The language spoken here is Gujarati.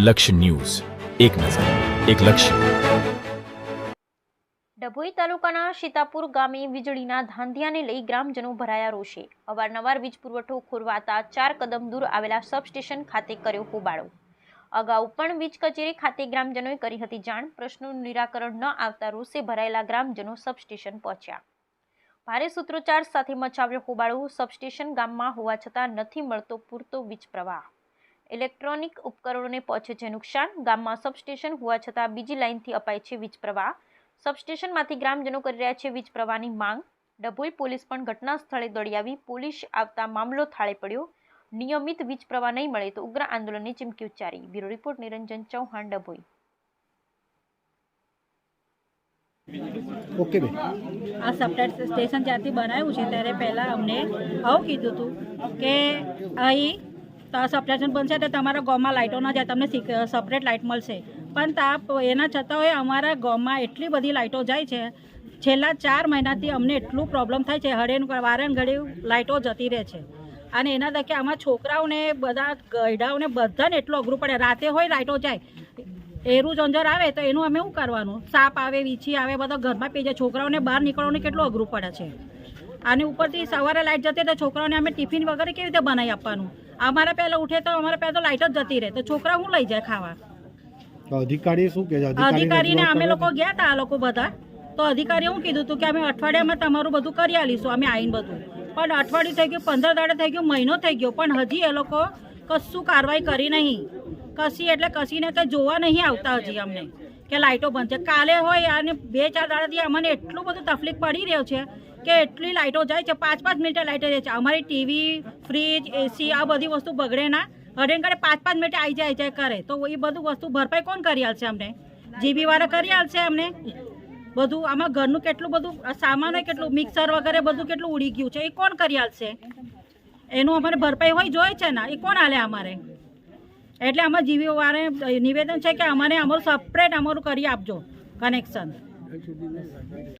લક્ષ્ય ન્યૂઝ. એક નજર, એક લક્ષ્ય. ડભોઈ તાલુકાના સીતાપુર ગામે વીજળીના ધાંધિયાને લઈ ગ્રામજનો ભરાયા રોષે. અવારનવાર વીજ પુરવઠો ખોરવાતા ચાર કદમ દૂર આવેલા સબસ્ટેશન ખાતે કર્યો હોબાળો. અગાઉ પણ વીજ કચેરી ખાતે ગ્રામજનોએ કરી હતી જાણ. પ્રશ્નોનું નિરાકરણ ન આવતા રોષે ભરાયેલા ગ્રામજનો સબસ્ટેશન પહોંચ્યા. ભારે સૂત્રોચ્ચાર સાથે મચાવ્યો હોબાળો સબસ્ટેશન ગામમાં હોવા છતાં નથી મળતો પૂરતો વીજ પ્રવાહ. ઇલેક્ટ્રોનિક ઉપકરણોને પહોંચે છે નુકસાન. ગામમાં સબસ્ટેશન હોવા છતાં બીજી લાઇનથી અપાય છે વીજ પ્રવાહ. સબસ્ટેશનમાંથી ગ્રામજનો કરી રહ્યા છે વીજ પ્રવાહની માંગ. ડભોઈ પોલીસ પણ ઘટના સ્થળે દોડી આવી. પોલીસ આવતા મામલો થાળે પડ્યો. નિયમિત વીજ પ્રવાહ નહીં મળે તો ઉગ્ર આંદોલનની ચીમકી ઉચ્ચારી. Bureau report Niranjan Chauhan Dabhoi. Okay બેન. આ સબટેટ સ્ટેશન જ્યારથી બનાવ્યું છે ત્યારે પહેલાં અમને આવું કીધું હતું કે અહીં સબસ્ટેશન બનશે તો તમારા ગામમાં લાઇટો ના જાય, તમને સપરેટ લાઇટ મળશે. પણ તા એના છતાં હોય અમારા ગામમાં એટલી બધી લાઇટો જાય છે, છેલ્લા ચાર મહિનાથી અમને એટલું પ્રોબ્લેમ થાય છે, હળે વારેન ઘડી લાઇટો જતી રહે છે. અને એના તકે આમાં છોકરાઓને બધા ગયડાઓને બધાને એટલું અઘરું પડે, રાતે હોય લાઇટો જાય, એરું જંજર આવે તો એનું અમે શું કરવાનું? સાપ આવે, વીછી આવે, બધા ઘરમાં પી જાય, છોકરાઓને બહાર નીકળવાનું કેટલું અઘરું પડે છે. અને ઉપરથી સવારે લાઇટ જતી તો છોકરાઓને અમે ટિફિન વગેરે કેવી રીતે બનાવી આપવાનું? અમારે પહેલાં ઉઠે તો અમારે પહેલાં તો લાઇટ જ જતી રહે તો છોકરા હું લઈ જાય ખાવા? અધિકારી શું કે અધિકારીને અમે લોકો ગયા હતા આ લોકો બધા. તો અધિકારીએ હું કીધું હતું કે અમે અઠવાડિયામાં તમારું બધું કરી આલીશું અમે આવીને બધું. પણ અઠવાડિયું થઈ ગયું પંદર દાડે થઈ ગયું મહિનો થઈ ગયો પણ હજી એ લોકો કશું કાર્યવાહી કરી નહીં. કશી એટલે કશીને કંઈ જોવા નહીં આવતા હજી અમને. કે લાઇટો બંધ છે. કાલે હોય અને બે ચાર દાડાથી અમને એટલું બધું તકલીફ પડી રહ્યો છે કે એટલી લાઇટો જાય છે. પાંચ પાંચ મિનિટે લાઇટો જાય છે. અમારી ટીવી, ફ્રીજ એસી આ બધી વસ્તુ બગડે ના. કરે પાંચ પાંચ મિનિટે આવી જાય જાય, કરે. તો એ બધું વસ્તુ ભરપાઈ કોણ કરી આલશે અમને? જીબી વાળા કરી આલશે અમને? બધું આમાં ઘરનું કેટલું બધું સામાન હોય કેટલું, મિક્સર વગેરે બધું કેટલું ઉડી ગયું છે. એ કોણ કરી આલશે? એનું અમારે ભરપાઈ હોય જોઈએ છે ને. એ કોણ આલે અમારે? એટલે અમારે જીવી વાળે નિવેદન છે કે અમારે અમારું સપરેટ અમારું કરી આપજો કનેક્શન